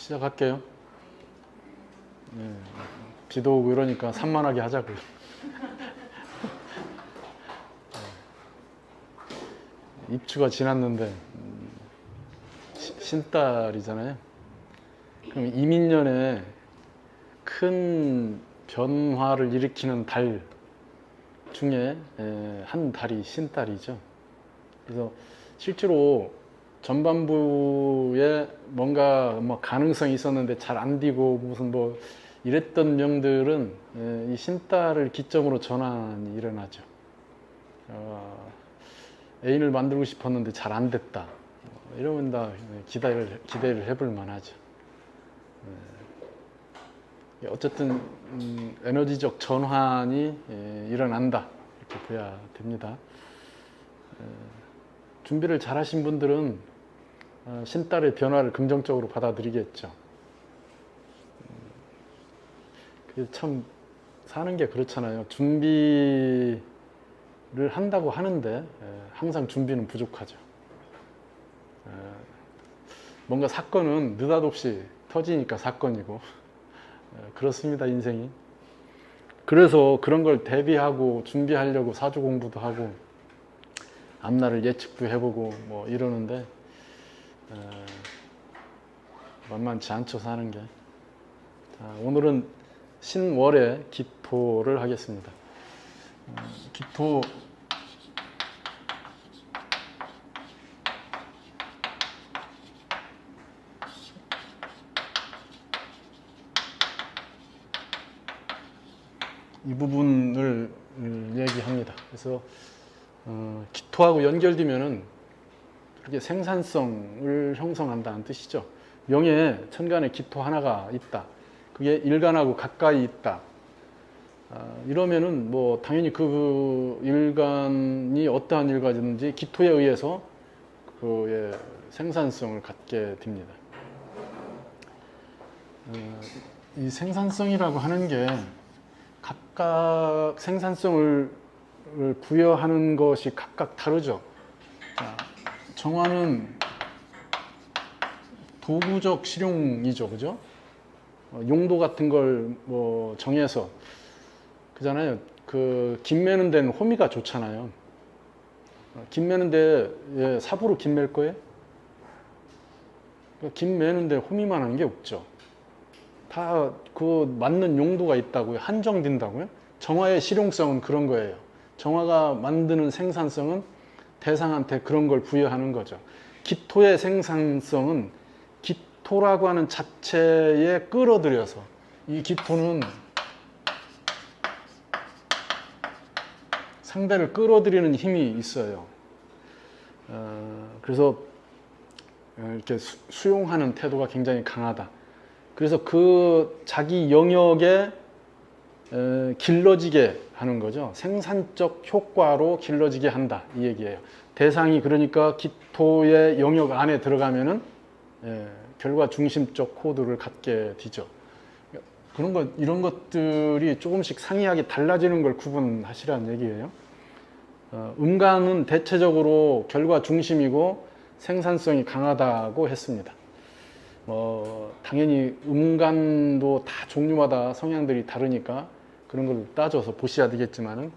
시작할게요. 네, 비도 오고 이러니까 산만하게 하자고요. 네. 입추가 지났는데 음, 시- 신달이잖아요. 그럼 이민년에 큰 변화를 일으키는 달 중에 에, 한 달이 신달이죠. 그래서 실제로 전반부에 뭔가 뭐 가능성이 있었는데 잘 안 되고 무슨 뭐 이랬던 명들은 에, 이 신달을 기점으로 전환이 일어나죠. 어, 애인을 만들고 싶었는데 잘 안 됐다. 어, 이러면 다 기대를 기대를 해볼 만하죠. 예, 어쨌든 음, 에너지적 전환이 예, 일어난다 이렇게 봐야 됩니다. 에, 준비를 잘하신 분들은 어, 신달의 변화를 긍정적으로 받아들이겠죠. 음, 참 사는 게 그렇잖아요. 준비를 한다고 하는데 에, 항상 준비는 부족하죠. 에, 뭔가 사건은 느닷없이 터지니까 사건이고 에, 그렇습니다 인생이. 그래서 그런 걸 대비하고 준비하려고 사주 공부도 하고 앞날을 예측도 해보고 뭐 이러는데 에, 만만치 않죠 사는 게. 자, 오늘은 신월의 기토를 하겠습니다. 어, 기토 이 부분을 음, 얘기합니다. 그래서 어, 기토하고 연결되면은 그게 생산성을 형성한다는 뜻이죠. 명예 천간에 기토 하나가 있다. 그게 일간하고 가까이 있다. 아, 이러면은 뭐 당연히 그 일간이 어떠한 일간이든지 기토에 의해서 그의 생산성을 갖게 됩니다. 어, 이 생산성이라고 하는 게 각각 생산성을 부여하는 것이 각각 다르죠. 자, 정화는 도구적 실용이죠, 그죠? 어, 용도 같은 걸 뭐 정해서 그잖아요. 그 김매는 데는 호미가 좋잖아요. 어, 김매는 데 예, 삽으로 김 맬 거예요? 그러니까 김매는 데 호미만 하는 게 없죠. 다 그 맞는 용도가 있다고요. 한정된다고요. 정화의 실용성은 그런 거예요. 정화가 만드는 생산성은 대상한테 그런 걸 부여하는 거죠. 기토의 생산성은 기토라고 하는 자체에 끌어들여서 이 기토는 상대를 끌어들이는 힘이 있어요. 어, 그래서 이렇게 수- 수용하는 태도가 굉장히 강하다. 그래서 그 자기 영역에 에, 길러지게 하는 거죠. 생산적 효과로 길러지게 한다 이 얘기예요. 대상이 그러니까 기토의 영역 안에 들어가면은 예, 결과 중심적 코드를 갖게 되죠. 그런 것 이런 것들이 조금씩 상이하게 달라지는 걸 구분하시라는 얘기예요. 어, 음간은 대체적으로 결과 중심이고 생산성이 강하다고 했습니다. 뭐 당연히 음간도 다 종류마다 성향들이 다르니까 그런 걸 따져서 보셔야 되겠지만은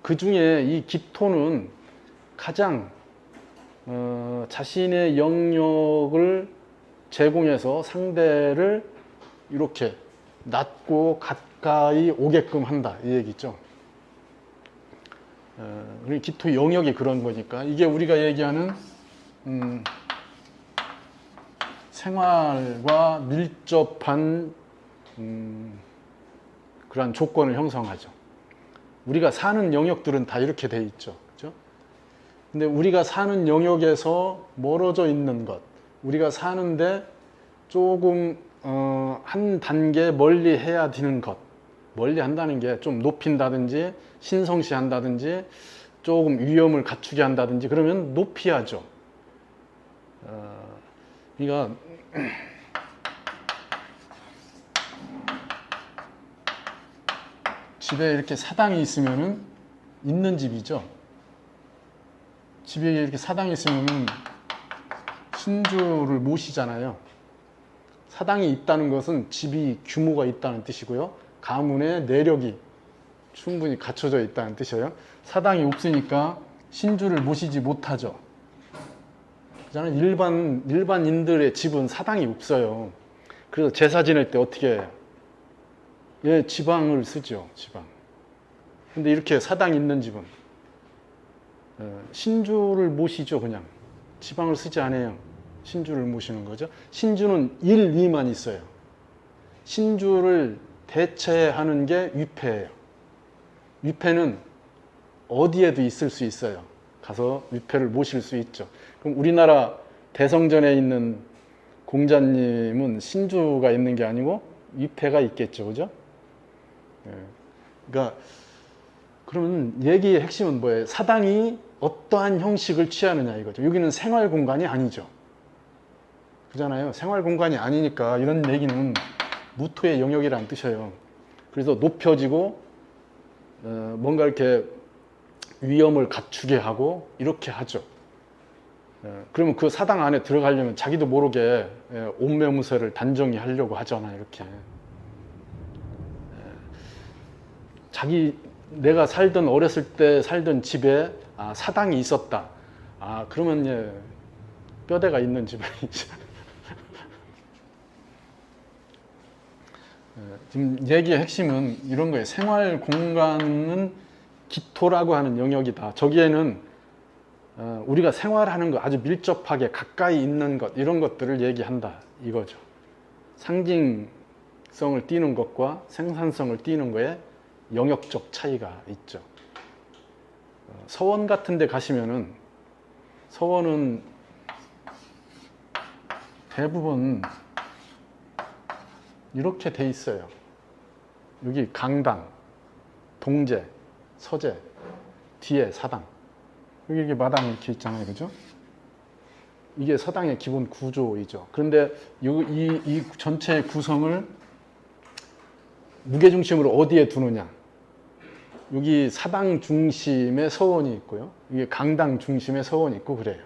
그 중에 이 기토는 가장 어, 자신의 영역을 제공해서 상대를 이렇게 낮고 가까이 오게끔 한다 이 얘기죠. 어, 기토 영역이 그런 거니까 이게 우리가 얘기하는 음, 생활과 밀접한 음, 그러한 조건을 형성하죠. 우리가 사는 영역들은 다 이렇게 돼 있죠. 그죠? 근데 우리가 사는 영역에서 멀어져 있는 것, 우리가 사는데 조금 어, 한 단계 멀리 해야 되는 것, 멀리 한다는 게 좀 높인다든지 신성시 한다든지 조금 위험을 갖추게 한다든지 그러면 높이야죠. 어, 그러니까 집에 이렇게 사당이 있으면은 있는 집이죠. 집에 이렇게 사당이 있으면은 신주를 모시잖아요. 사당이 있다는 것은 집이 규모가 있다는 뜻이고요. 가문의 내력이 충분히 갖춰져 있다는 뜻이에요. 사당이 없으니까 신주를 모시지 못하죠. 일반 일반인들의 집은 사당이 없어요. 그래서 제사 지낼 때 어떻게 해요? 예, 지방을 쓰죠. 지방. 근데 이렇게 사당 있는 집은 어, 신주를 모시죠, 그냥. 지방을 쓰지 않아요. 신주를 모시는 거죠. 신주는 1, 2만 있어요. 신주를 대체하는 게 위패예요. 위패는 어디에도 있을 수 있어요. 가서 위패를 모실 수 있죠. 그럼 우리나라 대성전에 있는 공자님은 신주가 있는 게 아니고 위패가 있겠죠, 그죠? 예. 그러니까 그러면 얘기의 핵심은 뭐예요? 사당이 어떠한 형식을 취하느냐 이거죠. 여기는 생활 공간이 아니죠. 그잖아요. 생활 공간이 아니니까 이런 얘기는 무토의 영역이라는 뜻이에요. 그래서 높여지고 어, 뭔가 이렇게 위험을 갖추게 하고 이렇게 하죠. 예, 그러면 그 사당 안에 들어가려면 자기도 모르게 예, 옷매무새를 단정히 하려고 하잖아 이렇게. 예, 자기 내가 살던 어렸을 때 살던 집에 아, 사당이 있었다. 아 그러면 예, 뼈대가 있는 집안이죠. 예, 지금 얘기의 핵심은 이런 거예요. 생활 공간은 기토라고 하는 영역이다. 저기에는 어, 우리가 생활하는 것 아주 밀접하게 가까이 있는 것 이런 것들을 얘기한다 이거죠. 상징성을 띠는 것과 생산성을 띠는 거에 영역적 차이가 있죠. 어, 서원 같은 데 가시면은 서원은 대부분 이렇게 돼 있어요. 여기 강당, 동제, 서재, 뒤에 사당. 여기 이게 마당 이렇게 있잖아요. 그죠? 이게 서당의 기본 구조이죠. 그런데 이, 이, 이 전체의 구성을 무게중심으로 어디에 두느냐. 여기 사당 중심에 서원이 있고요. 이게 강당 중심에 서원이 있고 그래요.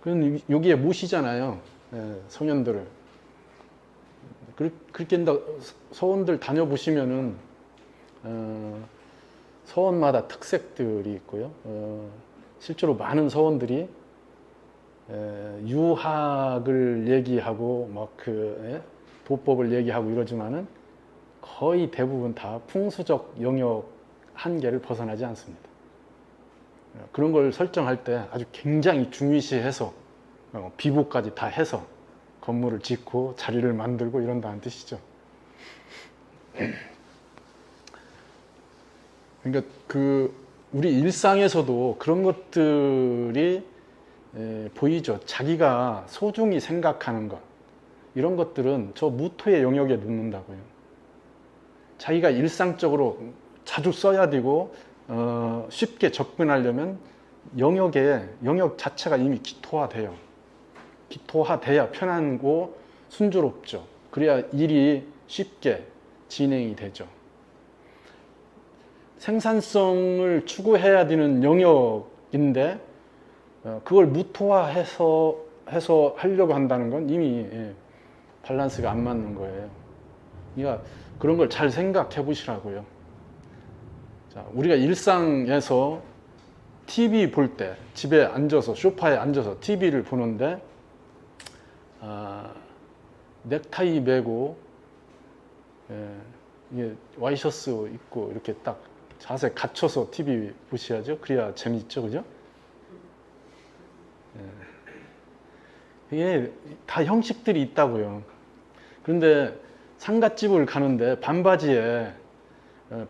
그럼 여기에 모시잖아요. 예, 성현들을. 그렇- 그렇게 서원들 다녀보시면은 어, 서원마다 특색들이 있고요. 어, 실제로 많은 서원들이 에, 유학을 얘기하고 막그 도법을 얘기하고 이러지만은 거의 대부분 다 풍수적 영역 한계를 벗어나지 않습니다. 어, 그런 걸 설정할 때 아주 굉장히 중요시해서 어, 비보까지 다 해서 건물을 짓고 자리를 만들고 이런다는 뜻이죠. 그러니까 그 우리 일상에서도 그런 것들이 에, 보이죠. 자기가 소중히 생각하는 것 이런 것들은 저 무토의 영역에 넣는다고요. 자기가 일상적으로 자주 써야 되고 어, 쉽게 접근하려면 영역에 영역 자체가 이미 기토화돼요. 기토화돼야 편하고 순조롭죠. 그래야 일이 쉽게 진행이 되죠. 생산성을 추구해야 되는 영역인데 어, 그걸 무토화해서 해서 하려고 한다는 건 이미 예, 밸런스가 안 맞는 거예요. 그러니까 그런 걸 잘 생각해 보시라고요. 자, 우리가 일상에서 TV 볼 때 집에 앉아서 소파에 앉아서 TV를 보는데 아, 넥타이 매고 예, 이게 와이셔츠 입고 이렇게 딱 자세 갖춰서 TV 보셔야죠. 그래야 재밌죠, 그죠? 예. 이게 다 형식들이 있다고요. 그런데 상갓집을 가는데 반바지에 어,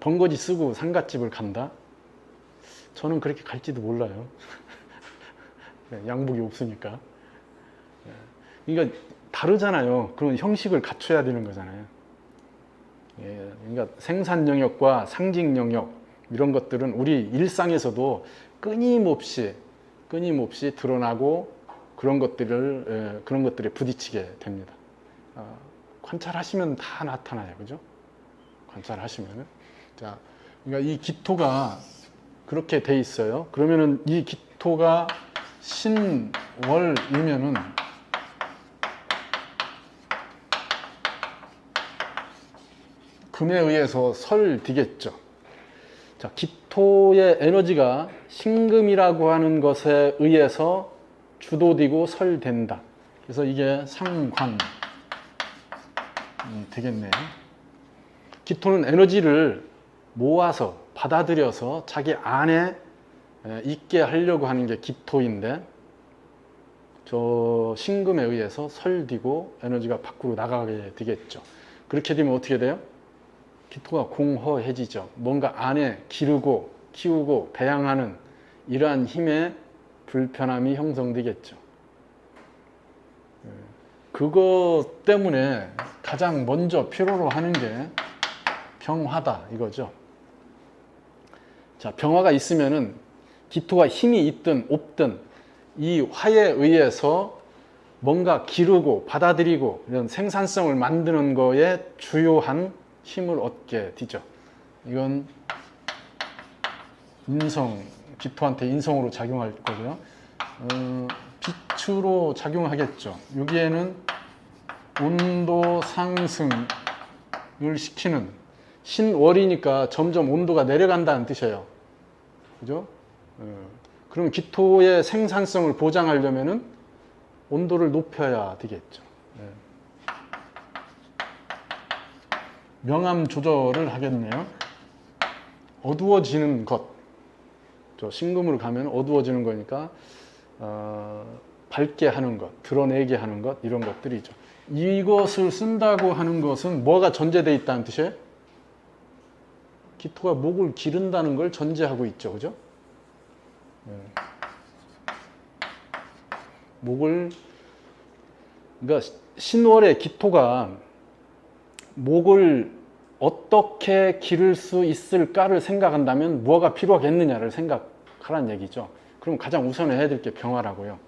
번거지 쓰고 상갓집을 간다? 저는 그렇게 갈지도 몰라요. 예, 양복이 없으니까. 예. 그러니까 다르잖아요. 그런 형식을 갖춰야 되는 거잖아요. 예, 그러니까 생산 영역과 상징 영역 이런 것들은 우리 일상에서도 끊임없이 끊임없이 드러나고 그런 것들을 예, 그런 것들에 부딪히게 됩니다. 어, 관찰하시면 다 나타나요, 그죠? 관찰하시면은 자 그러니까 이 기토가 그렇게 돼 있어요. 그러면은 이 기토가 신월이면은 금에 의해서 설디겠죠. 자, 기토의 에너지가 신금이라고 하는 것에 의해서 주도되고 설된다. 그래서 이게 상관 음, 되겠네요. 기토는 에너지를 모아서 받아들여서 자기 안에 에, 있게 하려고 하는 게 기토인데 저 신금에 의해서 설디고 에너지가 밖으로 나가게 되겠죠. 그렇게 되면 어떻게 돼요? 기토가 공허해지죠. 뭔가 안에 기르고 키우고 배양하는 이러한 힘의 불편함이 형성되겠죠. 예, 그거 때문에 가장 먼저 필요로 하는 게 병화다 이거죠. 자, 병화가 있으면은 기토가 힘이 있든 없든 이 화에 의해서 뭔가 기르고 받아들이고 이런 생산성을 만드는 거에 주요한 힘을 얻게 되죠. 이건 인성, 기토한테 인성으로 작용할 거고요. 어, 빛으로 작용하겠죠. 여기에는 온도 상승을 시키는 신월이니까 점점 온도가 내려간다는 뜻이에요. 그죠? 어, 그럼 기토의 생산성을 보장하려면은 온도를 높여야 되겠죠. 네. 명암 조절을 하겠네요. 어두워지는 것. 저 신금으로 가면 어두워지는 거니까 어, 밝게 하는 것, 드러내게 하는 것 이런 것들이죠. 이것을 쓴다고 하는 것은 뭐가 전제되어 있다는 뜻이에요? 기토가 목을 기른다는 걸 전제하고 있죠, 그죠? 네. 목을 그러니까 신월의 기토가 목을 어떻게 기를 수 있을까를 생각한다면 뭐가 필요하겠느냐를 생각하라는 얘기죠. 그럼 가장 우선에 해야 될 게 병화라고요.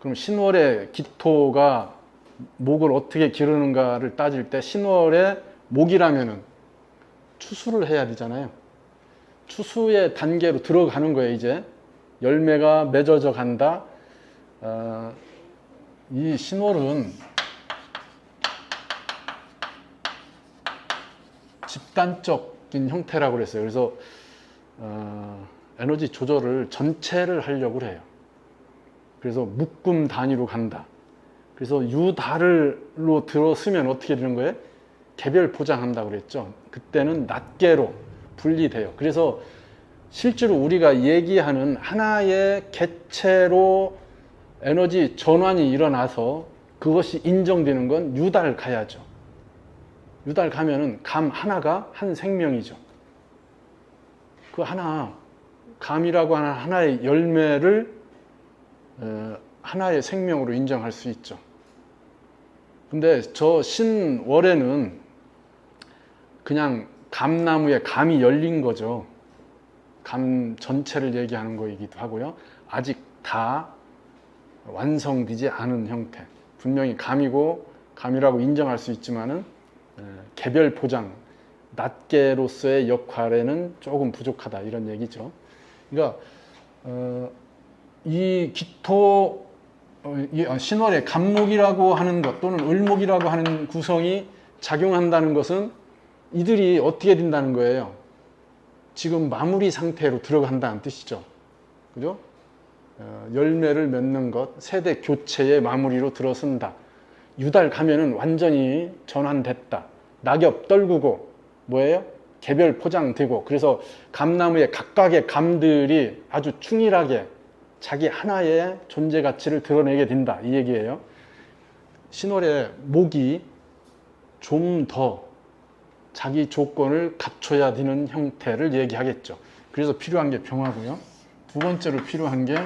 그럼 신월의 기토가 목을 어떻게 기르는가를 따질 때 신월의 목이라면은 추수를 해야 되잖아요. 추수의 단계로 들어가는 거예요, 이제. 열매가 맺어져 간다. 어, 이 신월은 집단적인 형태라고 그랬어요. 그래서 어, 에너지 조절을 전체를 하려고 해요. 그래서 묶음 단위로 간다. 그래서 유달로 들어서면 어떻게 되는 거예요? 개별 포장한다 그랬죠. 그때는 낱개로 분리돼요. 그래서 실제로 우리가 얘기하는 하나의 개체로 에너지 전환이 일어나서 그것이 인정되는 건 유달 가야죠. 유달 가면은 감 하나가 한 생명이죠. 그 하나, 감이라고 하는 하나의 열매를 어, 하나의 생명으로 인정할 수 있죠. 근데 저 신월에는 그냥 감나무에 감이 열린 거죠. 감 전체를 얘기하는 거이기도 하고요. 아직 다 완성되지 않은 형태. 분명히 감이고 감이라고 인정할 수 있지만은 개별 포장, 낱개로서의 역할에는 조금 부족하다 이런 얘기죠. 그러니까 어, 이 기토 어, 이 신월의 간목이라고 하는 것 또는 을목이라고 하는 구성이 작용한다는 것은 이들이 어떻게 된다는 거예요. 지금 마무리 상태로 들어간다는 뜻이죠. 그죠? 어, 열매를 맺는 것, 세대 교체의 마무리로 들어선다. 유달 가면은 완전히 전환됐다. 낙엽 떨구고 뭐예요? 개별 포장되고 그래서 감나무의 각각의 감들이 아주 충실하게 자기 하나의 존재 가치를 드러내게 된다 이 얘기예요. 신월의 목이 좀 더 자기 조건을 갖춰야 되는 형태를 얘기하겠죠. 그래서 필요한 게 병화고요. 두 번째로 필요한 게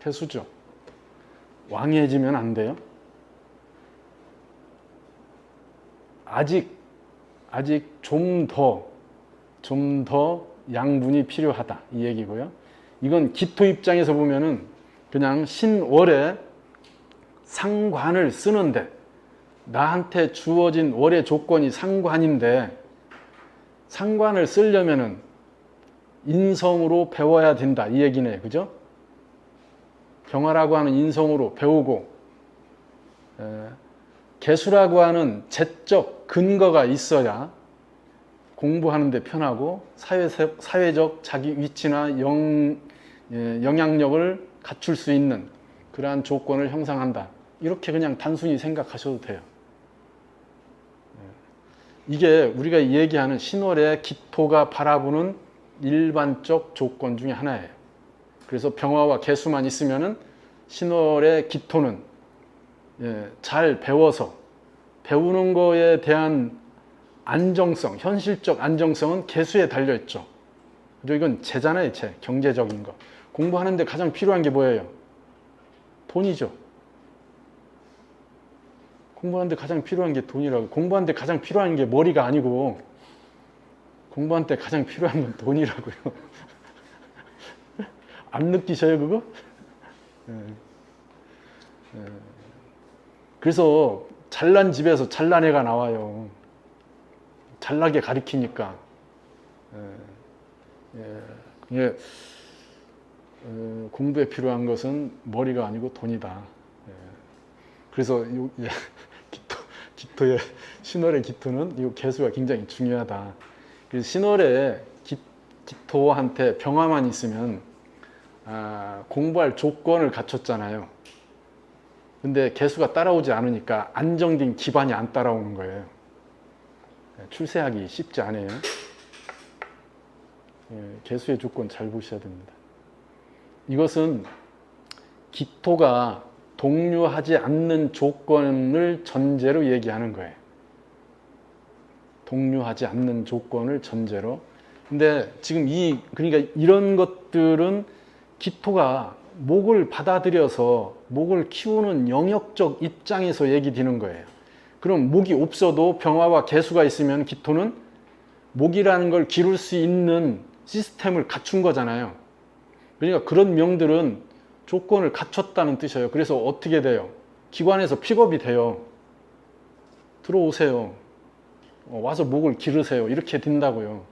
태수죠. 왕해지면 안 돼요. 아직 아직 좀 더 좀 더 양분이 필요하다 이 얘기고요. 이건 기토 입장에서 보면은 그냥 신월에 상관을 쓰는데 나한테 주어진 월의 조건이 상관인데 상관을 쓰려면은 인성으로 배워야 된다 이 얘기네 그죠? 경화라고 하는 인성으로 배우고 에, 개수라고 하는 재적 근거가 있어야 공부하는데 편하고 사회, 사회적 자기 위치나 영, 예, 영향력을 갖출 수 있는 그러한 조건을 형성한다. 이렇게 그냥 단순히 생각하셔도 돼요. 예. 이게 우리가 얘기하는 신월의 기토가 바라보는 일반적 조건 중에 하나예요. 그래서 병화와 개수만 있으면은 신월의 기토는 예, 잘 배워서 배우는 거에 대한 안정성, 현실적 안정성은 개수에 달려 있죠. 그리고 이건 재잖아요, 재. 경제적인 거. 공부하는데 가장 필요한 게 뭐예요? 돈이죠. 공부하는데 가장 필요한 게 돈이라고. 공부하는데 가장 필요한 게 머리가 아니고 공부하는데 가장 필요한 건 돈이라고요. 안 느끼셔요, 그거? 예. 예. 그래서 잘난 집에서 잘난 애가 나와요. 잘나게 가리키니까. 예. 예. 공부에 필요한 것은 머리가 아니고 돈이다. 예. 그래서 기토, 기토의 신월의 기토는 이 개수가 굉장히 중요하다. 그래서 신월의 기, 기토한테 병화만 있으면 아, 공부할 조건을 갖췄잖아요. 근데 개수가 따라오지 않으니까 안정된 기반이 안 따라오는 거예요. 예, 출세하기 쉽지 않아요. 예, 개수의 조건 잘 보셔야 됩니다. 이것은 기토가 동류하지 않는 조건을 전제로 얘기하는 거예요. 동류하지 않는 조건을 전제로. 근데 지금 이 그러니까 이런 것들은 기토가 목을 받아들여서 목을 키우는 영역적 입장에서 얘기 되는 거예요. 그럼 목이 없어도 병화와 개수가 있으면 기토는 목이라는 걸 기를 수 있는 시스템을 갖춘 거잖아요. 그러니까 그런 명들은 조건을 갖췄다는 뜻이에요. 그래서 어떻게 돼요? 기관에서 픽업이 돼요. 들어오세요. 어, 와서 목을 기르세요. 이렇게 된다고요.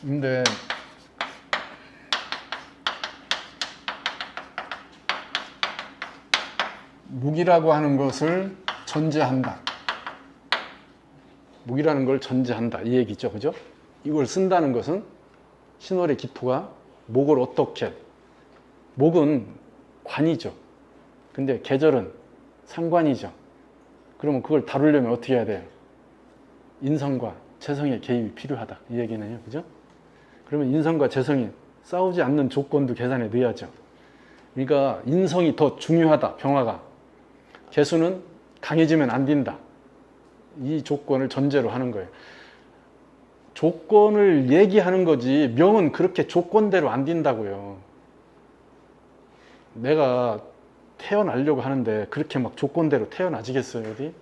근데 무기라고 하는 것을 전제한다. 무기라는 걸 전제한다. 이 얘기죠. 그죠? 이걸 쓴다는 것은 신월의 기토가 목을 어떻게 목은 관이죠. 근데 계절은 상관이죠. 그러면 그걸 다루려면 어떻게 해야 돼요? 인성과 재성의 개입이 필요하다. 이 얘기네요. 그죠? 그러면 인성과 재성이 싸우지 않는 조건도 계산에 넣어야죠. 그러니까 인성이 더 중요하다. 병화가. 개수는 강해지면 안 된다. 이 조건을 전제로 하는 거예요. 조건을 얘기하는 거지 명은 그렇게 조건대로 안 된다고요. 내가 태어나려고 하는데 그렇게 막 조건대로 태어나지겠어요 어디? 에,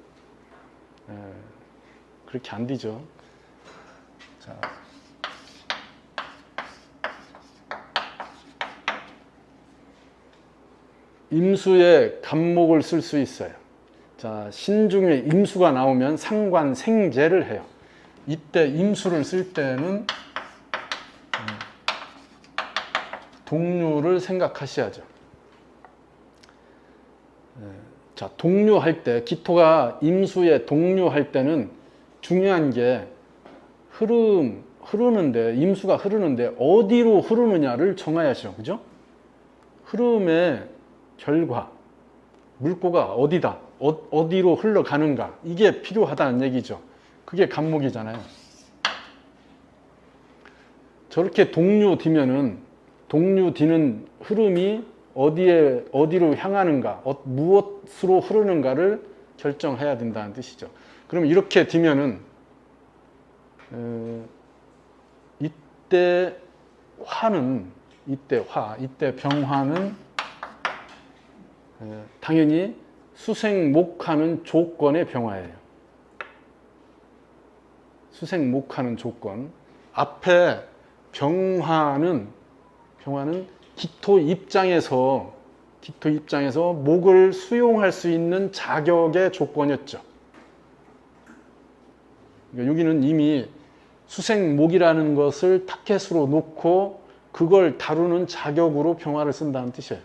그렇게 안 되죠. 자. 임수의 간목을 쓸 수 있어요. 자, 신중에 임수가 나오면 상관 생제를 해요. 이때 임수를 쓸 때는 음, 동류를 생각하셔야죠. 네. 자, 동류할 때, 기토가 임수에 동류할 때는 중요한 게 흐름, 흐르는데, 임수가 흐르는데 어디로 흐르느냐를 정해야죠. 그죠? 흐름의 결과, 물고가 어디다, 어, 디로 흘러가는가, 이게 필요하다는 얘기죠. 그게 간목이잖아요. 저렇게 동류디면은 동류디는 흐름이 어디에 어디로 향하는가, 어, 무엇으로 흐르는가를 결정해야 된다는 뜻이죠. 그럼 이렇게 디면은 어, 이때 화는 이때 화, 이때 병화는 어, 당연히 수생 목하는 조건의 병화예요. 수생 목하는 조건. 앞에 병화는 병화는 기토 입장에서 기토 입장에서 목을 수용할 수 있는 자격의 조건이었죠. 그러니까 여기는 이미 수생목이라는 것을 타켓으로 놓고 그걸 다루는 자격으로 병화를 쓴다는 뜻이에요.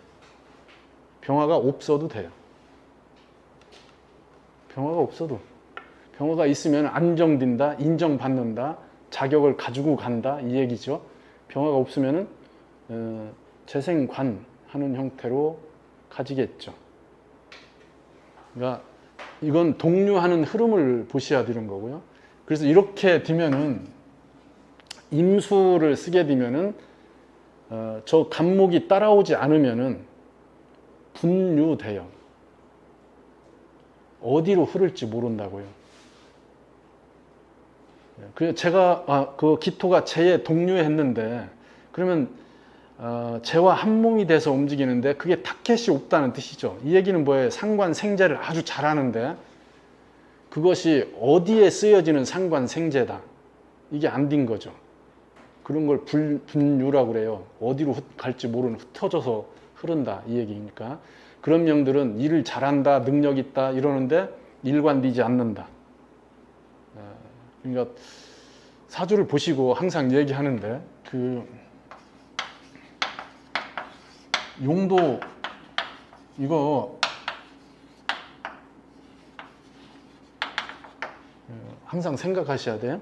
병화가 없어도 돼요. 병화가 없어도. 병화가 있으면 안정된다, 인정받는다, 자격을 가지고 간다 이 얘기죠. 병화가 없으면은 어, 재생관 하는 형태로 가지겠죠. 그러니까 이건 동류하는 흐름을 보셔야 되는 거고요. 그래서 이렇게 되면은 임수를 쓰게 되면은 어, 저 간목이 따라오지 않으면은 분류돼요. 어디로 흐를지 모른다고요. 그 제가 아, 그 기토가 재에 동류했는데 그러면 어, 재와 한 몸이 돼서 움직이는데 그게 타켓이 없다는 뜻이죠. 이 얘기는 뭐예요? 상관 생재를 아주 잘하는데 그것이 어디에 쓰여지는 상관 생재다. 이게 안 된 거죠. 그런 걸 불, 분류라고 그래요. 어디로 흩- 갈지 모르는 흩어져서 흐른다 이 얘기니까 그런 명들은 일을 잘한다, 능력 있다 이러는데 일관되지 않는다. 어, 그러니까 사주를 보시고 항상 얘기하는데 그 용도 이거 어, 항상 생각하셔야 돼요.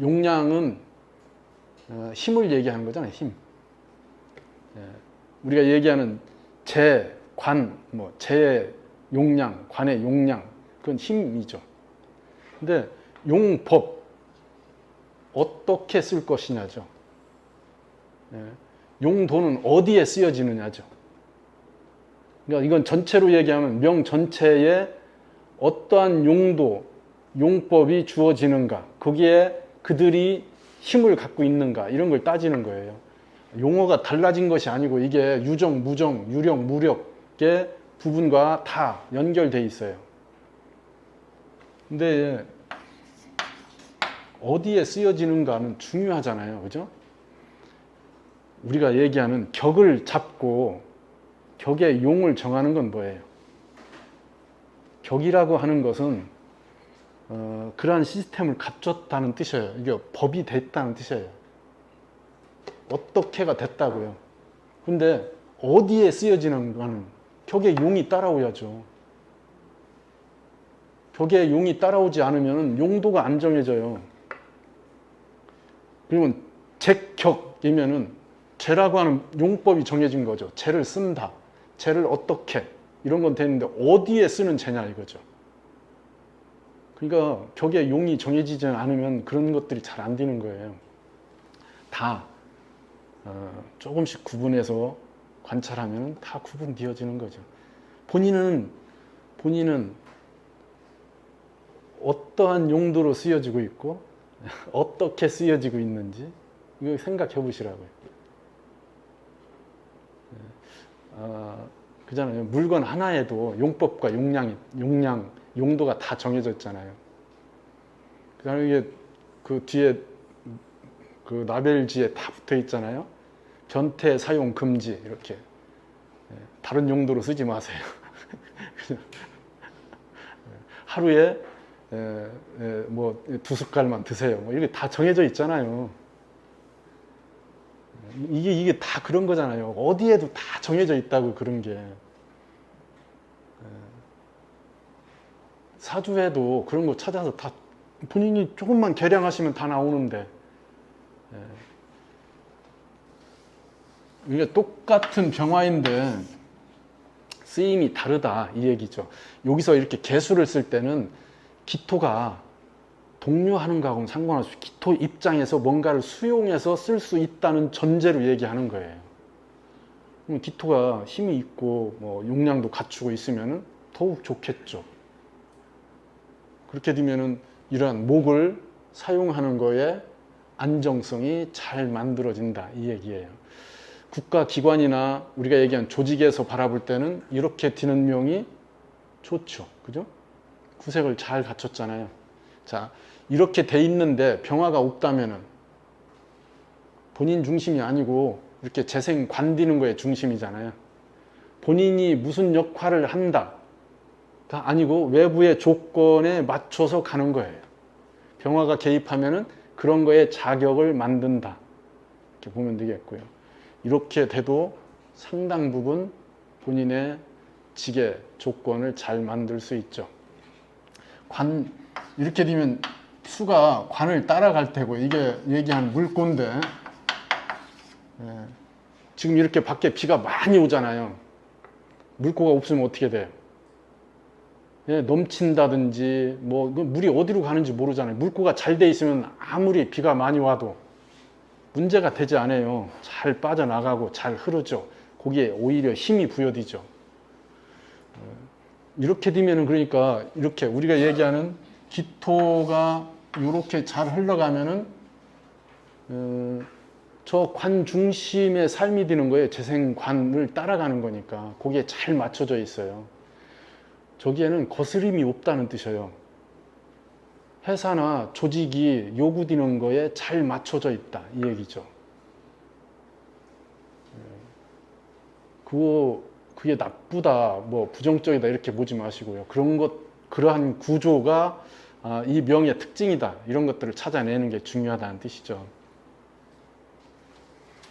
용량은 어, 힘을 얘기하는 거잖아요. 힘. 예, 우리가 얘기하는 재, 관, 뭐 재의 용량, 관의 용량, 그건 힘이죠. 근데 용법 어떻게 쓸 것이냐죠. 예, 용도는 어디에 쓰여지느냐죠. 그러니까 이건 전체로 얘기하면 명 전체에 어떠한 용도, 용법이 주어지는가, 거기에 그들이 힘을 갖고 있는가 이런 걸 따지는 거예요. 용어가 달라진 것이 아니고 이게 유정, 무정, 유령, 무력 의 부분과 다 연결돼 있어요. 근데 어디에 쓰여지는가는 중요하잖아요. 그죠? 우리가 얘기하는 격을 잡고 격의 용을 정하는 건 뭐예요? 격이라고 하는 것은 어, 그러한 시스템을 갖췄다는 뜻이에요. 이게 법이 됐다는 뜻이에요. 어떻게가 됐다고요. 근데 어디에 쓰여지는가는 격의 용이 따라오야죠. 격의 용이 따라오지 않으면 용도가 안 정해져요. 그러면 제격이면은 제라고 하는 용법이 정해진 거죠. 제를 쓴다. 제를 어떻게 이런 건 되는데 어디에 쓰는 제냐 이거죠. 그러니까 격의 용이 정해지지 않으면 그런 것들이 잘 안 되는 거예요. 다 어, 조금씩 구분해서 관찰하면 다 구분되어지는 거죠. 본인은 본인은 어떠한 용도로 쓰여지고 있고 어떻게 쓰여지고 있는지 이거 생각해 보시라고요. 어, 그잖아요. 물건 하나에도 용법과 용량이 용량 용도가 다 정해져 있잖아요. 그다음에 이게 그 뒤에 그 라벨지에 다 붙어 있잖아요. 변태 사용 금지 이렇게 예, 다른 용도로 쓰지 마세요. 그냥 하루에 뭐 두 숟갈만 드세요. 뭐 이게 다 정해져 있잖아요. 이게 이게 다 그런 거잖아요. 어디에도 다 정해져 있다고 그런 게. 사주에도 그런 거 찾아서 다 본인이 조금만 개량하시면 다 나오는데 이게 똑같은 병화인데 쓰임이 다르다 이 얘기죠. 여기서 이렇게 개수를 쓸 때는 기토가 동료하는 거하고는 상관없이 기토 입장에서 뭔가를 수용해서 쓸 수 있다는 전제로 얘기하는 거예요. 그럼 기토가 힘이 있고 뭐 용량도 갖추고 있으면 더욱 좋겠죠. 그렇게 되면은 이러한 목을 사용하는 거에 안정성이 잘 만들어진다 이 얘기예요. 국가 기관이나 우리가 얘기한 조직에서 바라볼 때는 이렇게 드는 명이 좋죠. 그죠? 구색을 잘 갖췄잖아요. 자, 이렇게 돼 있는데 병화가 없다면은 본인 중심이 아니고 이렇게 재생 관디는 거에 중심이잖아요. 본인이 무슨 역할을 한다가 아니고 외부의 조건에 맞춰서 가는 거예요. 병화가 개입하면은 그런 거에 자격을 만든다. 이렇게 보면 되겠고요. 이렇게 돼도 상당 부분 본인의 직의 조건을 잘 만들 수 있죠. 관 이렇게 되면 수가 관을 따라갈 테고 이게 얘기한 물고인데 예, 지금 이렇게 밖에 비가 많이 오잖아요. 물고가 없으면 어떻게 돼요? 예, 넘친다든지 뭐그 물이 어디로 가는지 모르잖아요. 물고가 잘 돼 있으면 아무리 비가 많이 와도 문제가 되지 않아요. 잘 빠져나가고 잘 흐르죠. 거기에 오히려 힘이 부여되죠. 어, 이렇게 되면은 그러니까 이렇게 우리가 얘기하는 기토가 이렇게 잘 흘러가면은 어, 저 관 중심의 삶이 되는 거예요. 재생관을 따라가는 거니까 거기에 잘 맞춰져 있어요. 저기에는 거스림이 없다는 뜻이에요. 회사나 조직이 요구되는 거에 잘 맞춰져 있다 이 얘기죠. 예. 그거 그게 나쁘다 뭐 부정적이다 이렇게 보지 마시고요. 그런 것 그러한 구조가 아, 이 명의 특징이다 이런 것들을 찾아내는 게 중요하다는 뜻이죠.